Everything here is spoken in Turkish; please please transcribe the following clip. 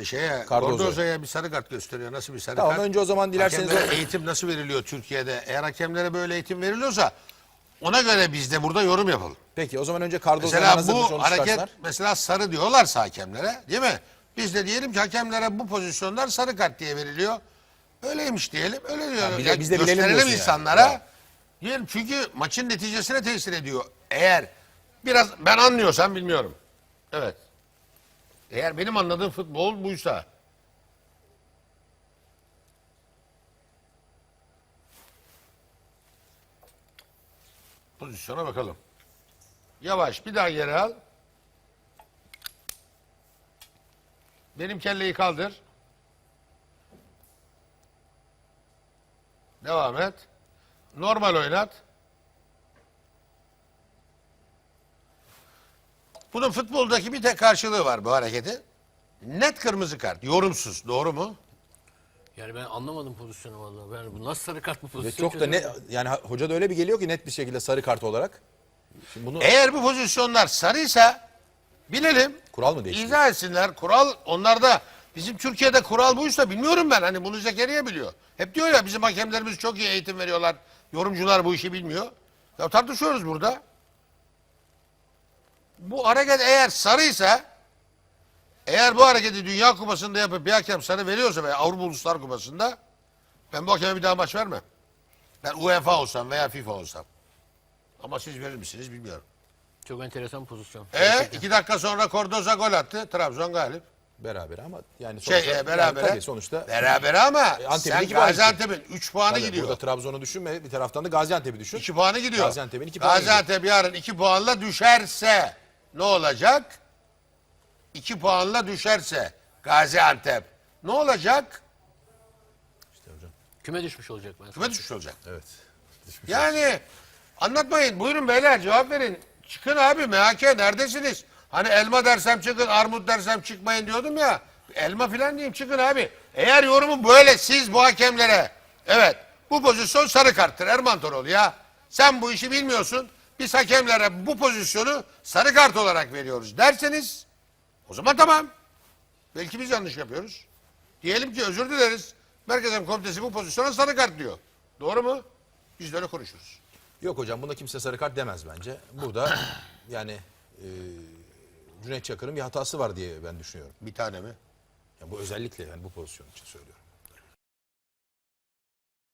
e, şeye Cardozo. Cardoza'ya bir sarı kart gösteriyor. Nasıl bir sarı Tamam, kart? önce o zaman dilerseniz Hakemlere eğitim nasıl veriliyor Türkiye'de? Eğer hakemlere böyle eğitim veriliyorsa ona göre biz de burada yorum yapalım. Peki o zaman önce Cardozo'ya Mesela bu hareket çıkarsınlar. mesela sarı diyorlarsa hakemlere değil mi? Biz de diyelim ki hakemlere bu pozisyonlar sarı kart diye veriliyor. Öyleymiş diyelim. Öyle diyor. biz de- Ya biz de gösterelim yani. insanlara. Bravo. Diyelim çünkü maçın neticesine tesir ediyor. Eğer biraz ben anlıyorsam bilmiyorum. Evet. Eğer benim anladığım futbol buysa pozisyona bakalım. Yavaş bir daha geri al. Benim kelleyi kaldır. Devam et. Normal oynat. Bunun futboldaki bir tek karşılığı var bu hareketi. Net kırmızı kart. Yorumsuz. Doğru mu? Yani ben anlamadım pozisyonu vallahi. Ben bu nasıl sarı kart bu Ve pozisyon? çok da ne yani hoca da öyle bir geliyor ki net bir şekilde sarı kart olarak. Şimdi bunu Eğer bu pozisyonlar sarıysa bilelim. Kural mı değişti? İzah etsinler. Kural onlarda bizim Türkiye'de kural buysa bilmiyorum ben. Hani bunu Zekeriya biliyor. Hep diyor ya bizim hakemlerimiz çok iyi eğitim veriyorlar. Yorumcular bu işi bilmiyor. Ya tartışıyoruz burada. Bu hareket eğer sarıysa eğer bu hareketi Dünya Kupası'nda yapıp bir hakem sarı veriyorsa veya Avrupa Uluslar Kupası'nda ben bu hakeme bir daha maç vermem. Ben UEFA olsam veya FIFA olsam. Ama siz verir misiniz bilmiyorum. Çok enteresan pozisyon. E iki dakika sonra Cordoza gol attı. Trabzon galip. beraber ama yani Şey sonuçta, e, beraber. yani tabii sonuçta Beraber ama Antep'in sen Gaziantep'in 3 puanı Tabii, gidiyor. Burada Trabzon'u düşünme bir taraftan da Gaziantep'i düşün. 2 puanı gidiyor. Gaziantep'in iki puanı Gaziantep yarın 2 puanla düşerse ne olacak? 2 puanla düşerse Gaziantep ne olacak? İşte hocam. Küme düşmüş olacak ben. Küme düşmüş olacak. Evet. Düşmüş. Yani anlatmayın. Buyurun beyler cevap verin. Çıkın abi MHK neredesiniz? Hani elma dersem çıkın, armut dersem çıkmayın diyordum ya. Elma filan diyeyim çıkın abi. Eğer yorumu böyle siz bu hakemlere evet bu pozisyon sarı karttır Erman Toroğlu ya. Sen bu işi bilmiyorsun. Biz hakemlere bu pozisyonu sarı kart olarak veriyoruz derseniz o zaman tamam. Belki biz yanlış yapıyoruz. Diyelim ki özür dileriz. Merkez Hakem Komitesi bu pozisyona sarı kart diyor. Doğru mu? Biz de öyle konuşuruz. Yok hocam bunda kimse sarı kart demez bence. Burada yani e, Cüneyt Çakır'ın bir hatası var diye ben düşünüyorum. Bir tane mi? Ya bu özellikle yani bu pozisyon için söylüyorum.